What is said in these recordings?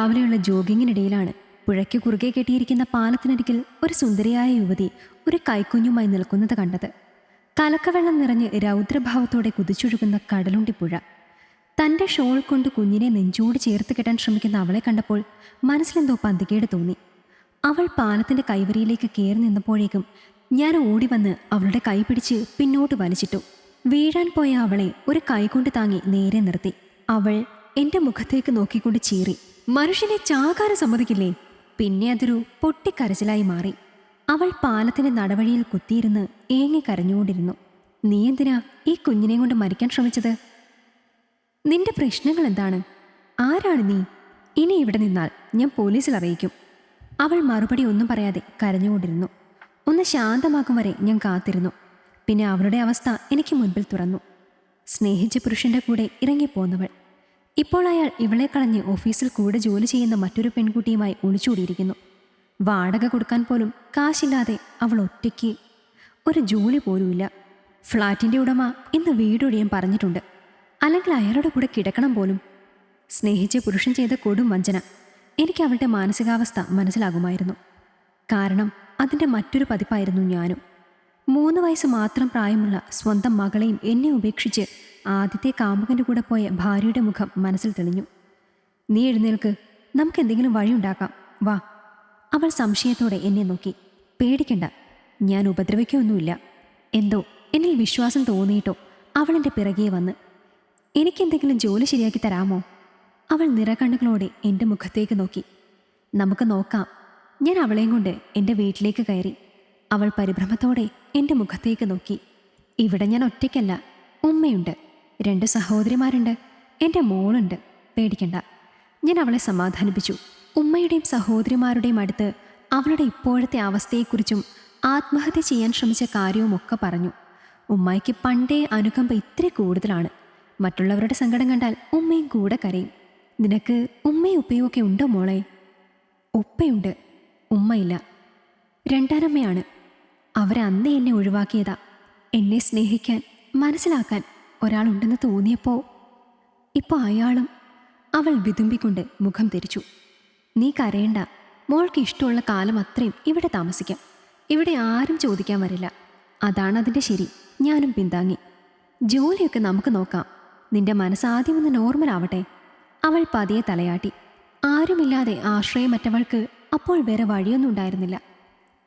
രാവിലെയുള്ള ജോഗിങ്ങിനിടയിലാണ് പുഴയ്ക്ക് കുറുകെ കെട്ടിയിരിക്കുന്ന പാലത്തിനരികിൽ ഒരു സുന്ദരിയായ യുവതി ഒരു കൈക്കുഞ്ഞുമായി നിൽക്കുന്നത് കണ്ടത്. കലക്കവെള്ളം നിറഞ്ഞ് രൗദ്രഭാവത്തോടെ കുതിച്ചൊഴുകുന്ന കടലുണ്ടി പുഴ. തന്റെ ഷോൾ കൊണ്ട് കുഞ്ഞിനെ നെഞ്ചോട് ചേർത്ത് കെട്ടാൻ ശ്രമിക്കുന്ന അവളെ കണ്ടപ്പോൾ മനസ്സിലെന്തോ പന്തികേട് തോന്നി. അവൾ പാലത്തിന്റെ കൈവരിയിലേക്ക് കയറി നിന്നപ്പോഴേക്കും ഞാൻ ഓടി വന്ന് അവളുടെ കൈ പിടിച്ച് പിന്നോട്ട് വലിച്ചിട്ടു. വീഴാൻ പോയ അവളെ ഒരു കൈകൊണ്ട് താങ്ങി നേരെ നിർത്തി. അവൾ എന്റെ മുഖത്തേക്ക് നോക്കിക്കൊണ്ട് ചീറി. മനുഷ്യനെ ചാകാൻ സമ്മതിക്കില്ലേ? പിന്നെ അതൊരു പൊട്ടിക്കരച്ചിലായി മാറി. അവൾ പാലത്തിന്റെ നടവഴിയിൽ കുത്തിയിരുന്ന് ഏങ്ങി കരഞ്ഞുകൊണ്ടിരുന്നു. നീ എന്തിനാ ഈ കുഞ്ഞിനെ കൊണ്ട് മരിക്കാൻ ശ്രമിച്ചത്? നിന്റെ പ്രശ്നങ്ങൾ എന്താണ്? ആരാണ് നീ? ഇനി ഇവിടെ നിന്നാൽ ഞാൻ പോലീസിൽ അറിയിക്കും. അവൾ മറുപടി ഒന്നും പറയാതെ കരഞ്ഞുകൊണ്ടിരുന്നു. ഒന്ന് ശാന്തമാക്കും വരെ ഞാൻ കാത്തിരുന്നു. പിന്നെ അവളുടെ അവസ്ഥ എനിക്ക് മുൻപിൽ തുറന്നു. സ്നേഹിച്ച പുരുഷന്റെ കൂടെ ഇറങ്ങിപ്പോന്നവൾ ഇപ്പോൾ അയാൾ ഇവളെ കളഞ്ഞ് ഓഫീസിൽ കൂടെ ജോലി ചെയ്യുന്ന മറ്റൊരു പെൺകുട്ടിയുമായി ഒളിച്ചൂടിയിരിക്കുന്നു. വാടക കൊടുക്കാൻ പോലും കാശില്ലാതെ അവൾ ഒറ്റയ്ക്ക്. ഒരു ജോലി പോലുമില്ല. ഫ്ലാറ്റിന്റെ ഉടമ ഇന്ന് വീടൊഴിയാൻ പറഞ്ഞിട്ടുണ്ട്. അല്ലെങ്കിൽ അയാളുടെ കൂടെ കിടക്കണം പോലും. സ്നേഹിച്ച പുരുഷൻ ചെയ്ത കൊടും വഞ്ചന എനിക്ക് അവളുടെ മാനസികാവസ്ഥ മനസ്സിലാകുമായിരുന്നു. കാരണം അതിന്റെ മറ്റൊരു പതിപ്പായിരുന്നു ഞാനും. മൂന്ന് വയസ്സ് മാത്രം പ്രായമുള്ള സ്വന്തം മകളെയും എന്നെ ഉപേക്ഷിച്ച് ആദ്യത്തെ കാമുകന്റെ കൂടെ പോയ ഭാര്യയുടെ മുഖം മനസ്സിൽ തെളിഞ്ഞു. നീ എഴുന്നേൽക്ക്. നമുക്ക് എന്തെങ്കിലും വഴിയുണ്ടാക്കാം വാ. അവൾ സംശയത്തോടെ എന്നെ നോക്കി. പേടിക്കണ്ട. ഞാൻ ഉപദ്രവിക്കൊന്നുമില്ല. എന്തോ? എന്നിൽ വിശ്വാസം തോന്നിയിട്ടോ? അവൾ എന്റെ പിറകെ വന്ന്. എനിക്കെന്തെങ്കിലും ജോലി ശരിയാക്കി തരാമോ? അവൾ നിറകണ്ണുകളോടെ എന്റെ മുഖത്തേക്ക് നോക്കി. നമുക്ക് നോക്കാം. ഞാൻ അവളെയും കൊണ്ട് എന്റെ വീട്ടിലേക്ക് കയറി. അവൾ പരിഭ്രമത്തോടെ എന്റെ മുഖത്തേക്ക് നോക്കി. ഇവിടെ ഞാൻ ഒറ്റയ്ക്കല്ല. ഉമ്മയുണ്ട്. രണ്ട് സഹോദരിമാരുണ്ട്. എന്റെ മോളുണ്ട്. പേടിക്കണ്ട. ഞാൻ അവളെ സമാധാനിപ്പിച്ചു. ഉമ്മയുടെയും സഹോദരിമാരുടെയും അടുത്ത് അവളുടെ ഇപ്പോഴത്തെ അവസ്ഥയെക്കുറിച്ചും ആത്മഹത്യ ചെയ്യാൻ ശ്രമിച്ച കാര്യവുമൊക്കെ പറഞ്ഞു. ഉമ്മയ്ക്ക് പണ്ടേ അനുകമ്പ ഇത്തിരി കൂടുതലാണ്. മറ്റുള്ളവരുടെ സങ്കടം കണ്ടാൽ ഉമ്മയും കൂടെ കരയും. നിനക്ക് ഉമ്മയും ഉപ്പയും ഒക്കെ ഉണ്ടോ മോളെ? ഉപ്പയുണ്ട്. ഉമ്മയില്ല. രണ്ടാനമ്മയാണ്. അവരന്ന് എന്നെ ഒഴിവാക്കിയതാ. എന്നെ സ്നേഹിക്കാൻ മനസ്സിലാക്കാൻ ഒരാളുണ്ടെന്ന് തോന്നിയപ്പോൾ ഇപ്പോൾ അയാളും അവൾ വിതുമ്പിക്കൊണ്ട് മുഖം തിരിച്ചു നീ കരയണ്ട. മോൾക്ക് ഇഷ്ടമുള്ള കാലം അത്രയും ഇവിടെ താമസിക്കാം. ഇവിടെ ആരും ചോദിക്കാൻ വരില്ല. അതാണ് അതിന്റെ ശരി. ഞാനും പിന്താങ്ങി. ജോലിയൊക്കെ നമുക്ക് നോക്കാം. നിന്റെ മനസ്സാദ്യം ഒന്ന് നോർമൽ ആവട്ടെ. അവൾ പതിയെ തലയാട്ടി. ആരുമില്ലാതെ ആശ്രയമറ്റവൾക്ക് അപ്പോൾ വേറെ വഴിയൊന്നും ഉണ്ടായിരുന്നില്ല.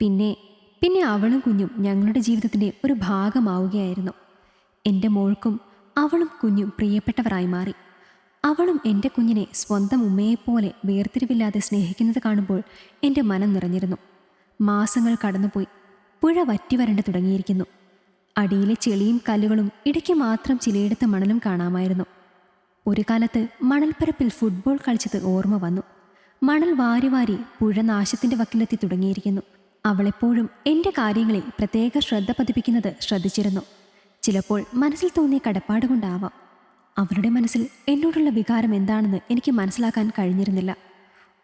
പിന്നെ പിന്നെ അവളും കുഞ്ഞും ഞങ്ങളുടെ ജീവിതത്തിന്റെ ഒരു ഭാഗമാവുകയായിരുന്നു. എന്റെ മോൾക്കും അവളും കുഞ്ഞും പ്രിയപ്പെട്ടവരായി മാറി. അവളും എന്റെ കുഞ്ഞിനെ സ്വന്തം ഉമ്മയെപ്പോലെ വേർതിരിവില്ലാതെ സ്നേഹിക്കുന്നത് കാണുമ്പോൾ എന്റെ മനം നിറഞ്ഞിരുന്നു. മാസങ്ങൾ കടന്നുപോയി. പുഴ വറ്റി വരണ്ടു തുടങ്ങിയിരിക്കുന്നു. അടിയിലെ ചെളിയും കല്ലുകളും ഇടയ്ക്ക് മാത്രം ചിലയിടത്ത് മണലും കാണാമായിരുന്നു. ഒരു കാലത്ത് മണൽപ്പരപ്പിൽ ഫുട്ബോൾ കളിച്ചത് ഓർമ്മ വന്നു. മണൽ വാരി വാരി പുഴ നാശത്തിന്റെ വക്കിലെത്തി തുടങ്ങിയിരിക്കുന്നു. അവളെപ്പോഴും എന്റെ കാര്യങ്ങളിൽ പ്രത്യേക ശ്രദ്ധ പതിപ്പിക്കുന്നത് ശ്രദ്ധിച്ചിരുന്നു. ചിലപ്പോൾ മനസ്സിൽ തോന്നിയ കടപ്പാട് കൊണ്ടാവാം. അവരുടെ മനസ്സിൽ എന്നോടുള്ള വികാരം എന്താണെന്ന് എനിക്ക് മനസ്സിലാക്കാൻ കഴിഞ്ഞിരുന്നില്ല.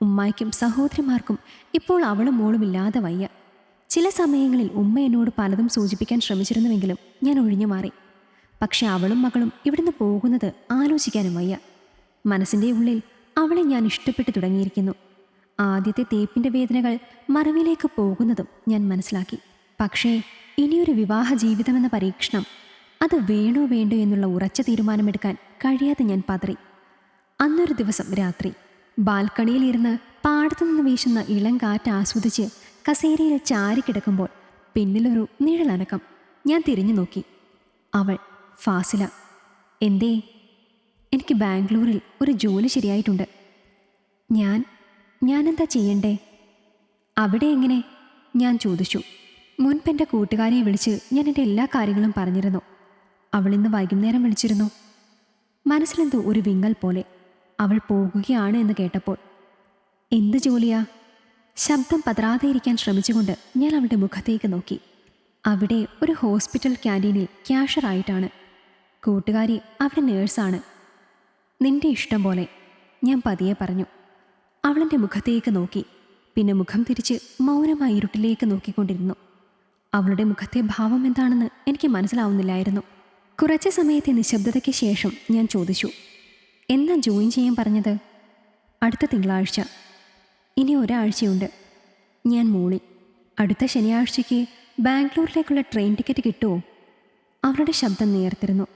ഉമ്മായ്ക്കും സഹോദരിമാർക്കും ഇപ്പോൾ അവളും മോളും ഇല്ലാതെ വയ്യ. ചില സമയങ്ങളിൽ ഉമ്മ എന്നോട് പലതും സൂചിപ്പിക്കാൻ ശ്രമിച്ചിരുന്നുവെങ്കിലും ഞാൻ ഒഴിഞ്ഞു മാറി. പക്ഷെ അവളും മകളും ഇവിടുന്ന് പോകുന്നത് ആലോചിക്കാനും വയ്യ. മനസ്സിന്റെ ഉള്ളിൽ അവളെ ഞാൻ ഇഷ്ടപ്പെട്ടു തുടങ്ങിയിരിക്കുന്നു. ആദ്യത്തെ തേപ്പിന്റെ വേദനകൾ മറവിലേക്ക് പോകുന്നതും ഞാൻ മനസ്സിലാക്കി. പക്ഷേ ഇനിയൊരു വിവാഹ ജീവിതമെന്ന പരീക്ഷണം അത് വേണോ വേണ്ടോ എന്നുള്ള ഉറച്ച തീരുമാനമെടുക്കാൻ കഴിയാതെ ഞാൻ പതറി. അന്നൊരു ദിവസം രാത്രി ബാൽക്കണിയിലിരുന്ന് പാടത്തുനിന്ന് വീശുന്ന ഇളം കാറ്റ് ആസ്വദിച്ച് കസേരയിൽ ചാരിക്കിടക്കുമ്പോൾ പിന്നിലൊരു നിഴലനക്കം ഞാൻ തിരിഞ്ഞു നോക്കി. അവൾ ഫാസില എന്തേ? എനിക്ക് ബാംഗ്ലൂരിൽ ഒരു ജോലി ശരിയായിട്ടുണ്ട്. ഞാൻ ഞാനെന്താ ചെയ്യണ്ടേ? അവിടെ എങ്ങനെ? ഞാൻ ചോദിച്ചു. മുൻപ് എന്റെ കൂട്ടുകാരിയെ വിളിച്ച് ഞാൻ എന്റെ എല്ലാ കാര്യങ്ങളും പറഞ്ഞിരുന്നു. അവൾ ഇന്ന് വൈകുന്നേരം വിളിച്ചിരുന്നു. മനസ്സിലെന്തോ ഒരു വിങ്ങൽ പോലെ അവൾ പോകുകയാണ് എന്ന് കേട്ടപ്പോൾ. എന്ത് ജോലിയാ? ശബ്ദം പതറാതെ ഇരിക്കാൻ ശ്രമിച്ചുകൊണ്ട് ഞാൻ അവളുടെ മുഖത്തേക്ക് നോക്കി. അവിടെ ഒരു ഹോസ്പിറ്റൽ ക്യാന്റീനിൽ ക്യാഷറായിട്ടാണ് കൂട്ടുകാരി അവിടെ നേഴ്സാണ്. നിന്റെ ഇഷ്ടം പോലെ ഞാൻ പതിയെ പറഞ്ഞു. അവളെന്റെ മുഖത്തേക്ക് നോക്കി. പിന്നെ മുഖം തിരിച്ച് മൗനമായി ഇരുട്ടിലേക്ക് നോക്കിക്കൊണ്ടിരുന്നു. അവളുടെ മുഖത്തെ ഭാവം എന്താണെന്ന് എനിക്ക് മനസ്സിലാവുന്നില്ലായിരുന്നു. കുറച്ച് സമയത്തെ നിശബ്ദതയ്ക്ക് ശേഷം ഞാൻ ചോദിച്ചു എന്നാ ജോയിൻ ചെയ്യാൻ പറഞ്ഞത്? അടുത്ത തിങ്കളാഴ്ച. ഇനി ഒരാഴ്ചയുണ്ട്. ഞാൻ മൂളി. അടുത്ത ശനിയാഴ്ചയ്ക്ക് ബാംഗ്ലൂരിലേക്കുള്ള ട്രെയിൻ ടിക്കറ്റ് കിട്ടുമോ അവളുടെ ശബ്ദം നേർത്തിരുന്നു.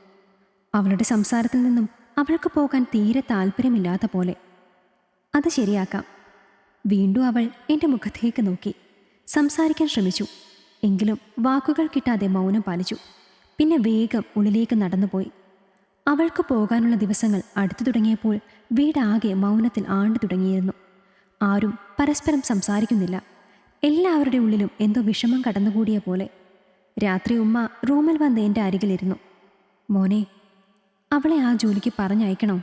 അവളുടെ സംസാരത്തിൽ നിന്നും അവൾക്ക് പോകാൻ തീരെ താല്പര്യമില്ലാത്ത പോലെ. അത് ശരിയാക്കാം. വീണ്ടും അവൾ എന്റെ മുഖത്തേക്ക് നോക്കി. സംസാരിക്കാൻ ശ്രമിച്ചു. എങ്കിലും വാക്കുകൾ കിട്ടാതെ മൗനം പാലിച്ചു. പിന്നെ വേഗം ഉള്ളിലേക്ക് നടന്നുപോയി. അവൾക്ക് പോകാനുള്ള ദിവസങ്ങൾ അടുത്തു തുടങ്ങിയപ്പോൾ വീടാകെ മൗനത്തിൽ ആണ്ടു തുടങ്ങിയിരുന്നു. ആരും പരസ്പരം സംസാരിക്കുന്നില്ല. എല്ലാവരുടെ ഉള്ളിലും എന്തോ വിഷമം കടന്നുകൂടിയ പോലെ. രാത്രി ഉമ്മ റൂമിൽ വന്ന് എന്റെ അരികിലിരുന്നു. മോനെ അവളെ ആ ജോലിക്ക് പറഞ്ഞയക്കണോ?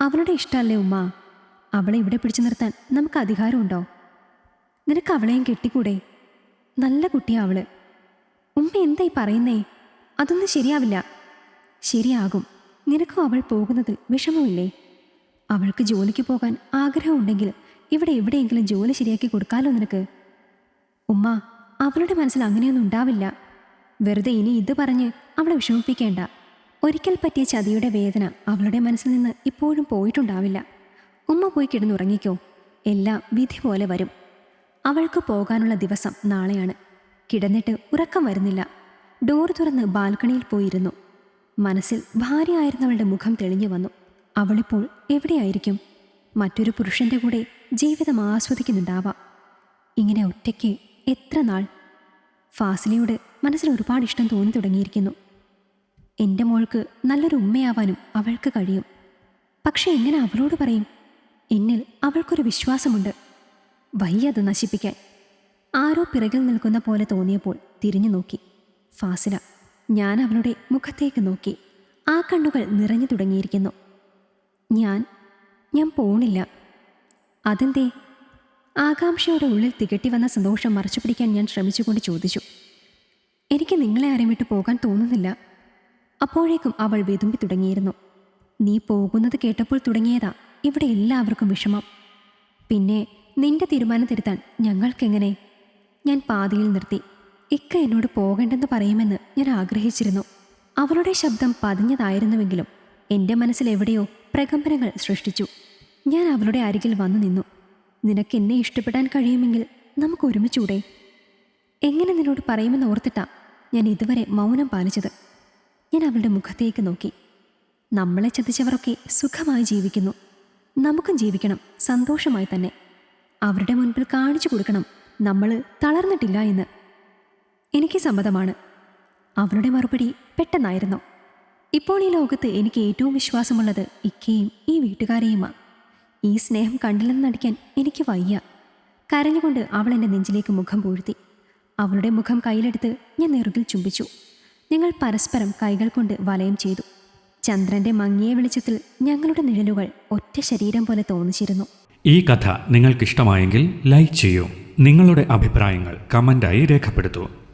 അവളുടെ ഇഷ്ടമല്ലേ ഉമ്മ? അവളെ ഇവിടെ പിടിച്ചു നിർത്താൻ നമുക്ക് അധികാരമുണ്ടോ? നിനക്ക് അവളെയും കെട്ടിക്കൂടെ? നല്ല കുട്ടിയാ അവൾ. ഉമ്മ എന്തായി പറയുന്നേ? അതൊന്നും ശരിയാവില്ല. ശരിയാകും. നിനക്കും അവൾ പോകുന്നതിൽ വിഷമമില്ലേ? അവൾക്ക് ജോലിക്ക് പോകാൻ ആഗ്രഹമുണ്ടെങ്കിൽ ഇവിടെ എവിടെയെങ്കിലും ജോലി ശരിയാക്കി കൊടുക്കാലോ നിനക്ക്? ഉമ്മ അവളുടെ മനസ്സിൽ അങ്ങനെയൊന്നും ഉണ്ടാവില്ല. വെറുതെ ഇനി ഇത് പറഞ്ഞ് അവളെ വിഷമിപ്പിക്കേണ്ട. ഒരിക്കൽ പറ്റിയ ചതിയുടെ വേദന അവളുടെ മനസ്സിൽ നിന്ന് ഇപ്പോഴും പോയിട്ടുണ്ടാവില്ല. ഉമ്മ പോയി കിടന്നുറങ്ങിക്കോ. എല്ലാം വിധി പോലെ വരും. അവൾക്ക് പോകാനുള്ള ദിവസം നാളെയാണ്. കിടന്നിട്ട് ഉറക്കം വരുന്നില്ല. ഡോർ തുറന്ന് ബാൽക്കണിയിൽ പോയിരുന്നു. മനസ്സിൽ ഭാര്യയായിരുന്നവളുടെ മുഖം തെളിഞ്ഞു വന്നു. അവളിപ്പോൾ എവിടെയായിരിക്കും? മറ്റൊരു പുരുഷന്റെ കൂടെ ജീവിതം ആസ്വദിക്കുന്നുണ്ടാവാം. ഇങ്ങനെ ഒറ്റയ്ക്ക് എത്ര നാൾ? ഫാസിലയോട് മനസ്സിൽ ഒരുപാട് ഇഷ്ടം തോന്നി തുടങ്ങിയിരിക്കുന്നു. എന്റെ മോൾക്ക് നല്ലൊരു ഉമ്മയാവാനും അവൾക്ക് കഴിയും. പക്ഷെ എങ്ങനെ അവളോട് പറയും? എന്നിൽ അവൾക്കൊരു വിശ്വാസമുണ്ട്. വയ്യ അത് നശിപ്പിക്കാൻ. ആരോ പിറകിൽ നിൽക്കുന്ന പോലെ തോന്നിയപ്പോൾ തിരിഞ്ഞു നോക്കി. ഫാസില ഞാൻ അവളുടെ മുഖത്തേക്ക് നോക്കി. ആ കണ്ണുകൾ നിറഞ്ഞു തുടങ്ങിയിരിക്കുന്നു. ഞാൻ ഞാൻ പോണില്ല. അതെന്തേ? ആകാംക്ഷയുടെ ഉള്ളിൽ തികട്ടി വന്ന സന്തോഷം മറച്ചു പിടിക്കാൻ ഞാൻ ശ്രമിച്ചുകൊണ്ട് ചോദിച്ചു. എനിക്ക് നിങ്ങളെ ആരെയും വിട്ടു പോകാൻ തോന്നുന്നില്ല. അപ്പോഴേക്കും അവൾ വിതുമ്പി തുടങ്ങിയിരുന്നു. നീ പോകുന്നത് കേട്ടപ്പോൾ തുടങ്ങിയതാ ഇവിടെ എല്ലാവർക്കും വിഷമം. പിന്നെ നിന്റെ തീരുമാനം തിരുത്താൻ ഞങ്ങൾക്കെങ്ങനെ? ഞാൻ പാതിയിൽ നിർത്തി. ഇക്ക എന്നോട് പോകണ്ടെന്ന് പറയുമെന്ന് ഞാൻ ആഗ്രഹിച്ചിരുന്നു. അവളുടെ ശബ്ദം പതിഞ്ഞതായിരുന്നുവെങ്കിലും എന്റെ മനസ്സിൽ എവിടെയോ പ്രകമ്പനങ്ങൾ സൃഷ്ടിച്ചു. ഞാൻ അവളുടെ അരികിൽ വന്നു നിന്നു. നിനക്ക് എന്നെ ഇഷ്ടപ്പെടാൻ കഴിയുമെങ്കിൽ നമുക്ക് ഒരുമിച്ചൂടെ എങ്ങനെ നിന്നോട് പറയുമെന്ന് ഓർത്തിട്ടാ ഞാൻ ഇതുവരെ മൗനം പാലിച്ചത്. ഞാൻ അവളുടെ മുഖത്തേക്ക് നോക്കി. നമ്മളെ ചതിച്ചവരൊക്കെ സുഖമായി ജീവിക്കുന്നു. നമുക്കും ജീവിക്കണം സന്തോഷമായി തന്നെ. അവരുടെ മുൻപിൽ കാണിച്ചു കൊടുക്കണം. നമ്മൾ തളർന്നിട്ടില്ല എന്ന്. എനിക്ക് സമ്മതമാണ്. അവളുടെ മറുപടി പെട്ടെന്നായിരുന്നു. ഇപ്പോൾ ഈ ലോകത്ത് എനിക്ക് ഏറ്റവും വിശ്വാസമുള്ളത് ഇക്കയും ഈ വീട്ടുകാരെയുമാണ് ഈ സ്നേഹം കണ്ടില്ലെന്ന് നടിക്കാൻ എനിക്ക് വയ്യ. കരഞ്ഞുകൊണ്ട് അവൾ എന്റെ നെഞ്ചിലേക്ക് മുഖം പൂഴ്ത്തി. അവളുടെ മുഖം കയ്യിലെടുത്ത് ഞാൻ നെറുകിൽ ചുംബിച്ചു. ഞങ്ങൾ പരസ്പരം കൈകൾ കൊണ്ട് വലയം ചെയ്തു. ചന്ദ്രന്റെ മങ്ങിയ വെളിച്ചത്തിൽ ഞങ്ങളുടെ നിഴലുകൾ ഒറ്റ ശരീരം പോലെ തോന്നിച്ചിരുന്നു. ഈ കഥ നിങ്ങൾക്കിഷ്ടമായെങ്കിൽ ലൈക്ക് ചെയ്യൂ. നിങ്ങളുടെ അഭിപ്രായങ്ങൾ കമന്റായി രേഖപ്പെടുത്തൂ.